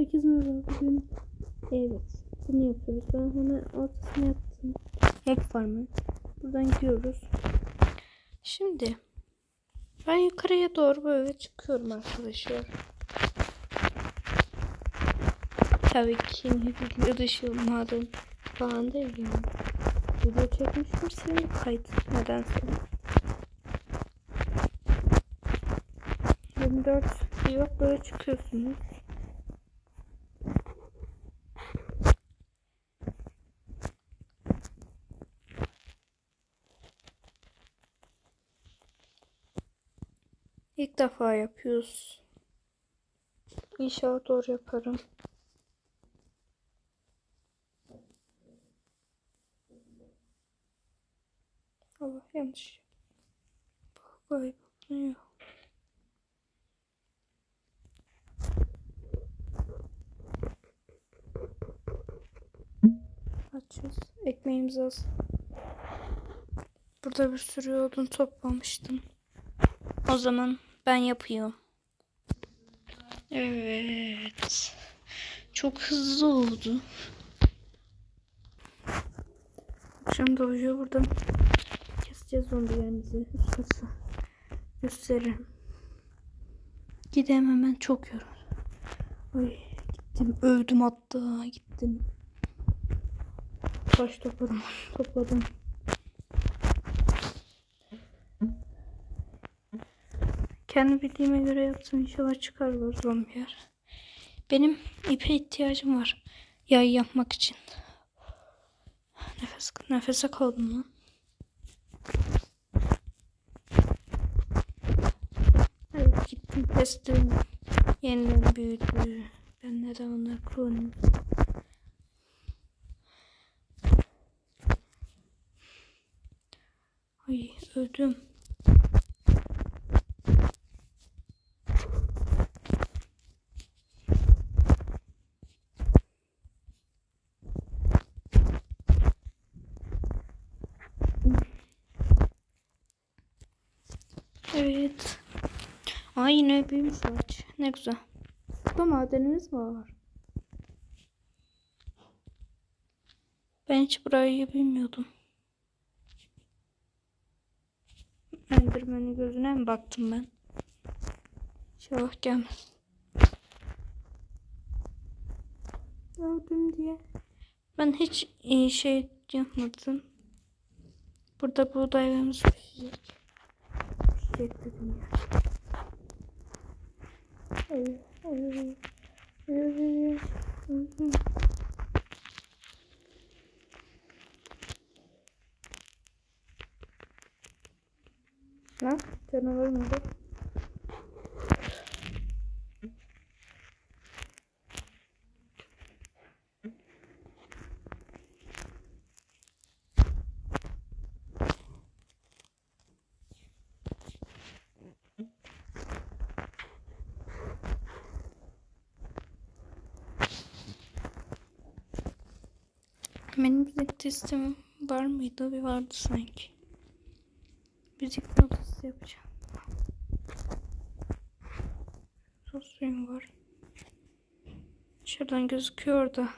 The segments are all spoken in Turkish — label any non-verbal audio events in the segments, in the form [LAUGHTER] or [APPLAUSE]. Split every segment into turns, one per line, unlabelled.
Herkes merhaba bugün. Evet. Bunu yapıyoruz. Ben hemen ortasına yaptım. Hep farmı. Buradan gidiyoruz. Şimdi ben yukarıya doğru böyle çıkıyorum arkadaşlar. Tabii ki video dışı madem falan değil yani. Video çekmiştim senin kayıt nedense. 24 yok böyle çıkıyorsunuz. İlk defa yapıyoruz. İnşallah doğru yaparım. Allah yanlış. Galiba bulunuyor. Açıyoruz. Ekmeğimiz az. Burada bir sürü odun toplamıştım. O zaman ben yapıyorum. Evet. Çok hızlı oldu. Akşam doğuyor buradan. Keseceğiz zombilerimizi. [LAUGHS] Üstası. Gösteririm. Gidemem hemen çok yorul. Ay gittim. Öldüm hatta. Gittim. Taş topladım. [LAUGHS] Topladım. Kendi bildiğime göre yaptım. İnşallah çıkarlar zombiler. Benim ipe ihtiyacım var. Yay yapmak için. Nefes, nefese kaldım lan. Evet gittim kestim. Yeniden büyüdü. Ben neden onları kullanıyorum? Ay öldüm. Evet. Ay yine büyümüş ağaç. Ne güzel. Burada madenimiz var. Ben hiç burayı bilmiyordum. Enderman'in gözüne mi baktım ben? İnşallah gelmez. Öldüm diye. Ben hiç iyi şey yapmadım. Burada buğdaylarımız pişecek. Pişecek dedim ya. Lan canavar mı bu? Benim müzik testim var mıydı? Bir vardı sanki. Müzik notası yapacağım. Sos suyum var. Şuradan gözüküyor da.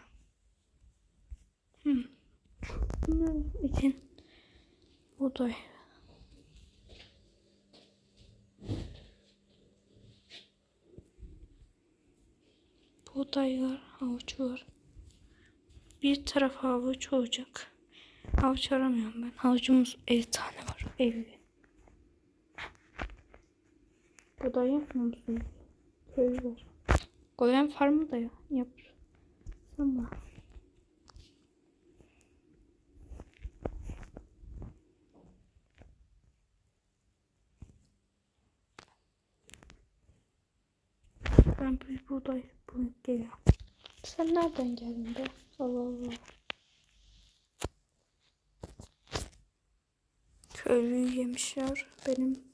Hmm. Bunun için buğday. Buğday var, havuç var. Bir taraf havuç olacak. Havuç aramıyorum ben. Havucumuz 50 tane var. 50. Buğday yapmıyor musun? Köy var. Golem farmı da ya. Yap. Ama. Ben bir buğday bulup geliyorum. Sen nereden geldin be? Allah Allah. Köylüyü yemişler. Benim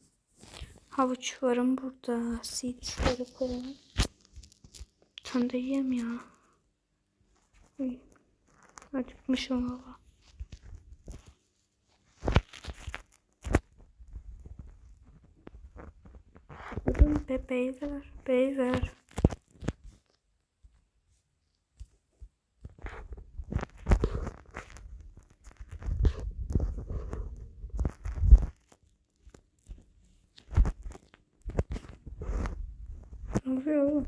havuçlarım burada. Seedsleri koyalım. Sen de yiyem ya. Acıkmışım valla. Bebeği ver. Bebeği ver. Ne oluyor oğlum?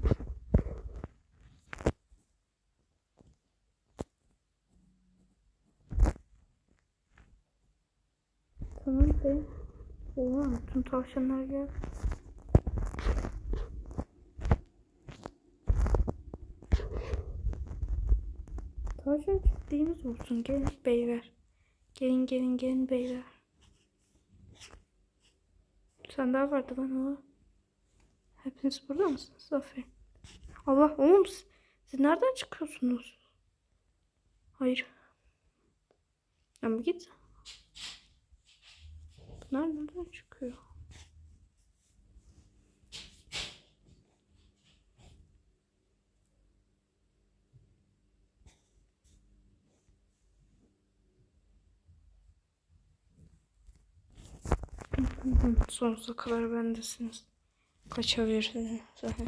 Tamam be. Oha tüm tavşanlar geldi. Tavşan çiftliğimiz olsun. Gelin beyler. Gelin gelin gelin beyler. Sen daha vardı lan o. Hepiniz burada mısınız? Aferin. Allah oğlum siz, siz nereden çıkıyorsunuz? Hayır. Ama git. Bunlar nereden çıkıyor? Sonsuza kadar bendesiniz. Kaçabilirsiniz. Zaten.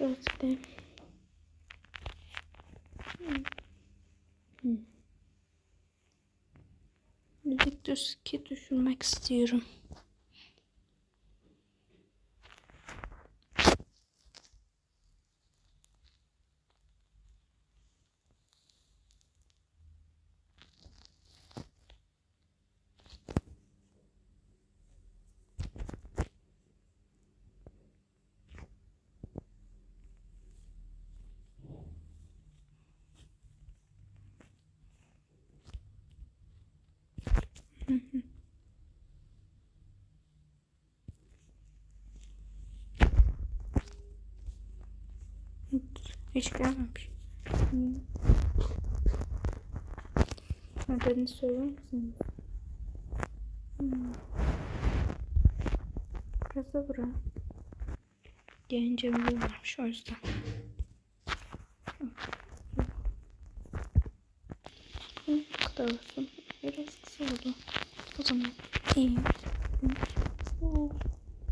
Evet gidelim. Hmm. Müzik düzki düşürmek istiyorum. Hiç gelmemiş. Nedenini söyler misiniz? Hmm. Burası da bura. Gelince biliyorlarmış o yüzden. Bu kadar olsun. Biraz kısa oldu. O zaman iyi.